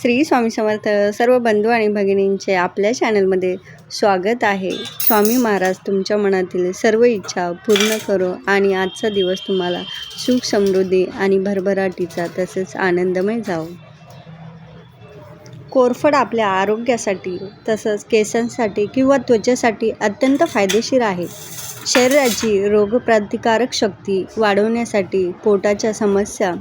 श्री स्वामी समर्थ सर्व बंधू आणि भगिनींचे आपल्या चॅनलमध्ये स्वागत आहे. स्वामी महाराज तुमच्या मनातील सर्व इच्छा पूर्ण करो आणि आजचा दिवस तुम्हाला सुख समृद्धी आणि भरभराटीचा तसेच आनंदमय जावो. कोरफड आपल्या आरोग्यासाठी तसंच केसांसाठी किंवा त्वचेसाठी अत्यंत फायदेशीर आहे. शरीराची रोगप्रतिकारक शक्ती वाढवण्यासाठी पोटाच्या समस्या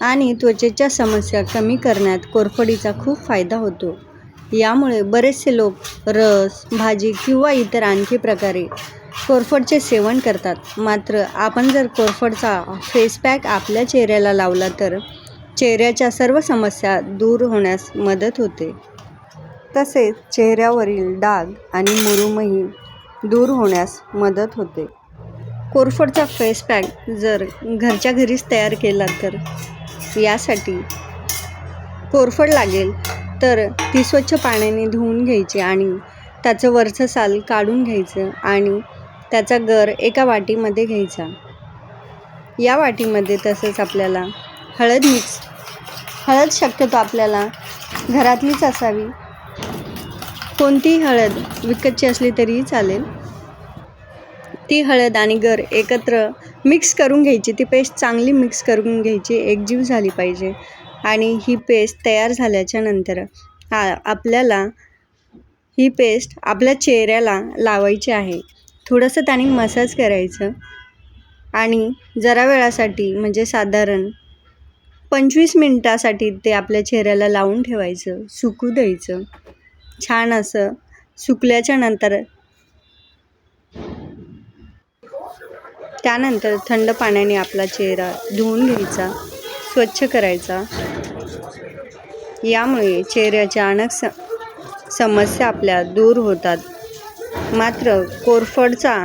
आणि त्वचेच्या समस्या कमी करण्यात कोरफडीचा खूप फायदा होतो. यामुळे बरेचसे लोक रस भाजी किंवा इतर आणखी प्रकारे कोरफडचे सेवन करतात. मात्र आपण जर कोरफडचा फेस पॅक आपल्या चेहऱ्याला लावला तर चेहऱ्याच्या सर्व समस्या दूर होण्यास मदत होते. तसेच चेहऱ्यावरील डाग आणि मुरुमही दूर होण्यास मदत होते. कोरफडचा फेस पॅक जर घरच्या घरीच तयार केला तर? यासाठी कोरफड लागेल. तर ती स्वच्छ पाण्याने धुवून घ्यायची आणि त्याचं वरचं साल काढून घ्यायचं आणि त्याचा गर एका वाटीमध्ये घ्यायचा. या वाटीमध्ये तसंच आपल्याला हळद मिक्स हळद शक्यतो आपल्याला घरातलीच असावी. कोणतीही हळद विकतची असली तरीही चालेल. ती हळद आणि गर एकत्र मिक्स करून घ्यायची. ती पेस्ट चांगली मिक्स करून घ्यायची. एकजीव झाली पाहिजे. आणि ही पेस्ट तयार झाल्याच्यानंतर आ आपल्याला ही पेस्ट आपल्या चेहऱ्याला लावायची आहे. थोडंसं त्याने मसाज करायचं. आणि जरा वेळासाठी म्हणजे साधारण पंचवीस मिनटासाठी ते आपल्या चेहऱ्याला लावून ठेवायचं. सुकू द्यायचं. छान असं सुकल्याच्या नंतर त्यानंतर थंड पाण्याने आपला चेहरा धुवून घ्यायचा स्वच्छ करायचा. यामुळे चेहऱ्याच्या अनेक स समस्या आपल्या दूर होतात. मात्र कोरफडचा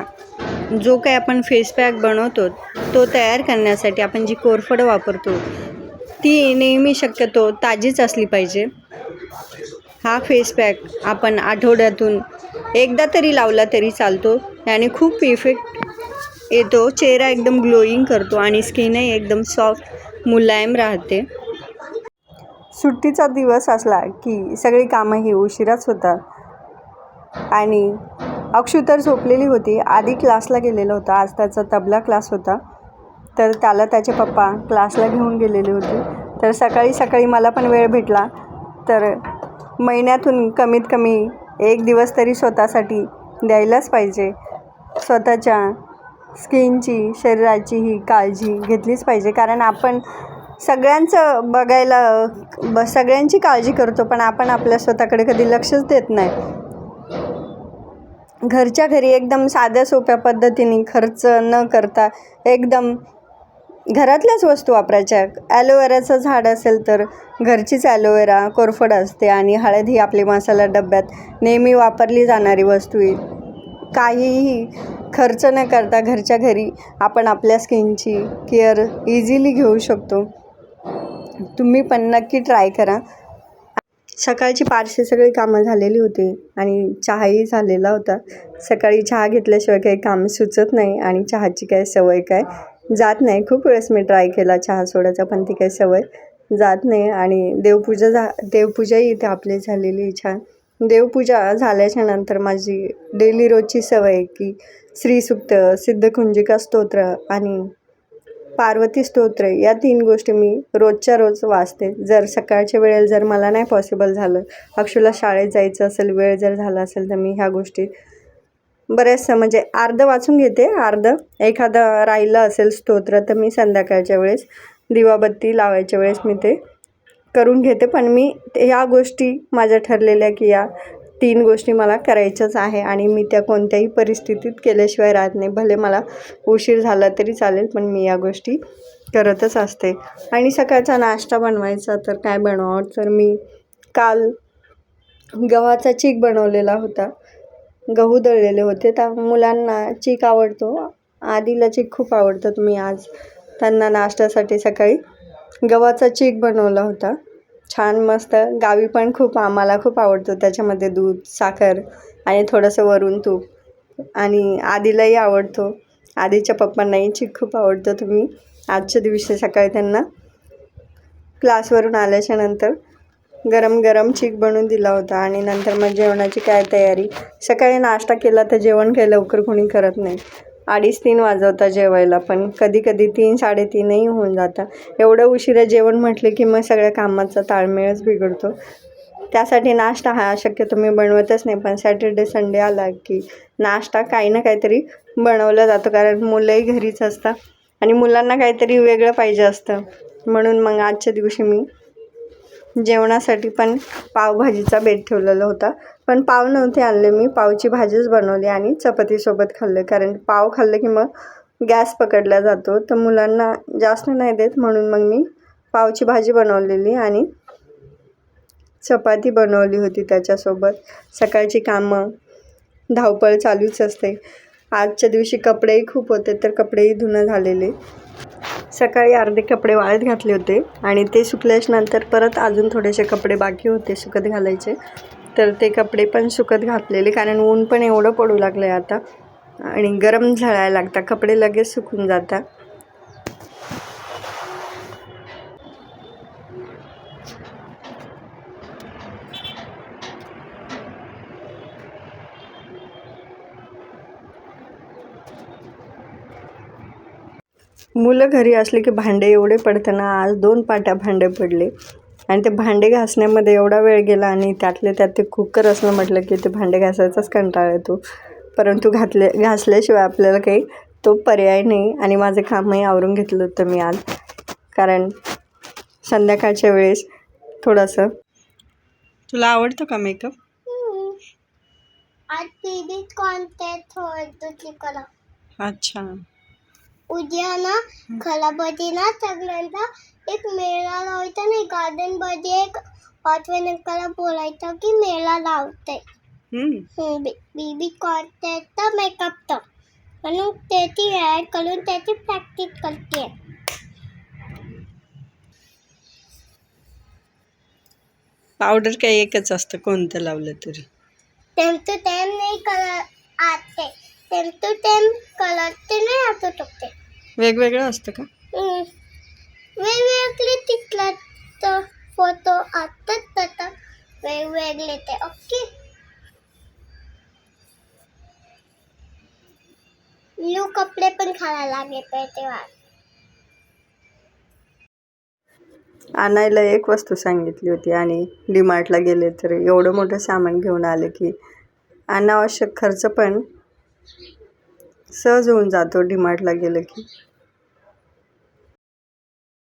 जो काही आपण फेस पॅक बनवतो तो तयार करण्यासाठी आपण जी कोरफड वापरतो ती नेहमी शक्यतो ताजीच असली पाहिजे. हा फेस पॅक आपण आठवड्यातून एकदा तरी लावला तरी चालतो याने खूप इफेक्ट येतो. चेहरा एकदम ग्लोईंग करतो आणि स्किनही एकदम सॉफ्ट मुलायम राहते. सुट्टीचा दिवस असला की सगळी कामंही उशिराच होतात. आणि अक्षू तर झोपलेली होती. आधी क्लासला गेलेला होता. आज त्याचा तबला क्लास होता. तर त्याला त्याचे पप्पा क्लासला घेऊन गेलेले होते. तर सकाळी सकाळी मला पण वेळ भेटला. तर महिन्यातून कमीत कमी एक दिवस तरी स्वतःसाठी द्यायलाच पाहिजे. स्वतःच्या स्किनची शरीराची ही काळजी घेतलीच पाहिजे. कारण आपण सगळ्यांचं बघायला ब सगळ्यांची काळजी करतो पण आपण आपल्या स्वतःकडे कधी लक्षच देत नाही. घरच्या घरी एकदम साध्या सोप्या पद्धतीने खर्च न करता एकदम घरातल्याच वस्तू वापरायच्या. ॲलोवेराचं झाड असेल तर घरचीच ॲलोवेरा कोरफड असते आणि हळद ही आपली मसाला डब्यात नेहमी वापरली जाणारी वस्तू आहे. काहीही खर्च न करता घरच्या घरी आपण आपल्या स्किनची केअर इझिली घेऊ शकतो. तुम्ही पण नक्की ट्राय करा. सकाळची पारशी सगळी कामं झालेली होती आणि चहाही झालेला होता. सकाळी चहा घेतल्याशिवाय काही काम सुचत नाही आणि चहाची काय सवय काय? जात नाही. खूप वेळेस मी ट्राय केला चहा सोडायचा पण ती काही सवय जात नाही आणि देवपूजा झा देवपूजाही इथे आपली झालेली छान. देवपूजा झाल्याच्यानंतर माझी डेली रोजची सवय आहे की श्रीसुक्त सिद्धकुंजिका स्तोत्र आणि पार्वती स्तोत्र या तीन गोष्टी मी रोजच्या रोज वाचते. जर सकाळच्या वेळेला जर मला नाही पॉसिबल झालं अक्षुला शाळेत जायचं असेल वेळ जर झाला असेल तर मी ह्या गोष्टी बऱ्याचशा म्हणजे अर्ध वाचून घेते. अर्ध एखादं राहिलं असेल स्तोत्र तर मी संध्याकाळच्या वेळेस दिवाबत्ती लावायच्या वेळेस मी ते करून घेते पण मी ह्या गोष्टी माझ्या ठरलेल्या की या तीन गोष्टी मला करायच्याच आहे आणि मी त्या कोणत्याही परिस्थितीत केल्याशिवाय राहत नाही. भले मला उशीर झाला तरी चालेल पण मी या गोष्टी करतच असते. आणि सकाळचा नाश्ता बनवायचा तर काय बनवावं? तर मी काल गव्हाचा चीक बनवलेला होता. गहू दळलेले होते. त्या मुलांना चीक आवडतो. आधीला चीक खूप आवडतात. मी आज त्यांना नाश्त्यासाठी सकाळी गव्हाचा चीक बनवला होता. छान मस्त. गावी पण खूप आम्हाला खूप आवडतो त्याच्यामध्ये दूध साखर आणि थोडंसं वरून तूप. आणि आधीलाही आवडतो. आधीच्या पप्पांनाही चीक खूप आवडतो तुम्ही. आजच्या दिवशी सकाळी त्यांना क्लासवरून आल्याच्यानंतर गरम गरम चीक बनवून दिला होता आणि नंतर मग जेवणाची काय तयारी. सकाळी नाश्ता केला तर जेवण काही लवकर कोणी करत नाही. अडीच तीन वाजवता जेवायला पण कधी कधी तीन साडेतीनही होऊन जातं. एवढं उशिरा जेवण म्हटलं की मग सगळ्या कामाचा ताळमेळच बिघडतो. त्यासाठी नाश्ता हा शक्यतो मी बनवतच नाही पण सॅटर्डे संडे आला की नाश्ता काही ना काहीतरी बनवलं जातं कारण मुलंही घरीच असतात आणि मुलांना काहीतरी वेगळं पाहिजे असतं. म्हणून मग आजच्या दिवशी मी जेवणासाठी पण पावभाजीचा बेत ठेवलेला होता. पण पाव नव्हते आणले मी. पावची भाजीच बनवली आणि चपातीसोबत खाल्लं. कारण पाव खाल्लं की मग गॅस पकडला जातो. तर मुलांना जास्त नाही देत. म्हणून मग मी पावची भाजी बनवलेली आणि चपाती बनवली होती त्याच्यासोबत. सकाळची कामं धावपळ चालूच असते. आजच्या दिवशी कपडेही खूप होते तर कपडेही धुणं झालेले. सकाळी अर्धे कपडे वाळत घातले होते आणि ते सुकल्याच्यानंतर परत अजून थोडेसे कपडे बाकी होते सुकत घालायचे. तर ते कपडे पण सुकत घातलेले कारण ऊन पण एवढं पडू लागलं आहे आता. आणि गरम झळायला लागतात कपडे लगेच सुकून जातात मुलं घरी असले की भांडे एवढे पडताना आज दोन पाट्या भांडे पडले. आणि ते भांडे घासण्यामध्ये एवढा वेळ गेला आणि त्यातले त्यात ते कुकर असलं म्हटलं की ते भांडे घासायचाच कंटाळा येतो. परंतु घातले घासल्याशिवाय आपल्याला काही तो पर्याय नाही आणि माझं कामही आवरून घेतलं होतं मी आज. कारण संध्याकाळच्या वेळेस थोडंसं तुला आवडतं का मेकअप अच्छा. उद्या ना खलाबदी ना सगळ्यांना एक मेळा लावायचा नाही गार्डनमध्ये एक पाचव्या नंकाला बोलायचं की मेळा लावते. बीबी कॉन्टॅक्टचा मेकअपचा म्हणून त्याची ॲड करून त्याची प्रॅक्टिस करते. पावडर काही एकच असतं? कोणतं लावलं तरी? टेम टू टेम नाही कलर आते टेम टू टेम कलर ते नाही असू शकते वेगवेगळं असतं का. वेगवेगळे तिथला तर फोटो आताच जातात वेगवेगळे ते ओके? न्यू कपडे पण घालायला लागले पाहिजे तेव्हा. आणायला एक वस्तू सांगितली होती आणि डीमार्टला गेले तर एवढं मोठं सामान घेऊन आलं की अनावश्यक खर्च पण सहज होऊन जातो डीमार्टला गेलं की.